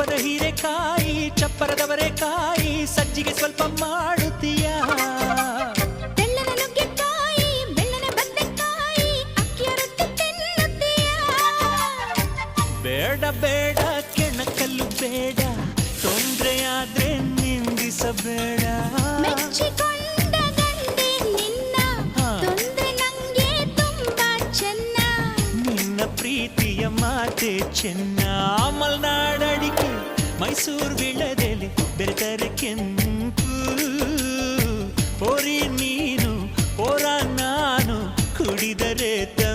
ತುಪ್ಪದ ಹೀರೆಕಾಯಿ ಚಪ್ಪರದವರೆಕಾಯಿ ಸಜ್ಜಿಗೆ ಸ್ವಲ್ಪ ಮಾಡುತ್ತೀಯ ಬೇಡ ಬೇಡ ಕೆಣಕಲ್ಲು ಬೇಡ ತೊಂದ್ರೆಯಾದ್ರೆ ನಿಂದಿಸಬೇಡ ಮಾತೆ ಚೆನ್ನ ಮಲ್ನಾ ಮೈಸೂರು ವಿಳದಲ್ಲಿ ಬೆರೆತರೆ ಕೆಂಪು. ಓರಿ ನೀನು ಓರ ನಾನು ಕುಡಿದರೆ ತ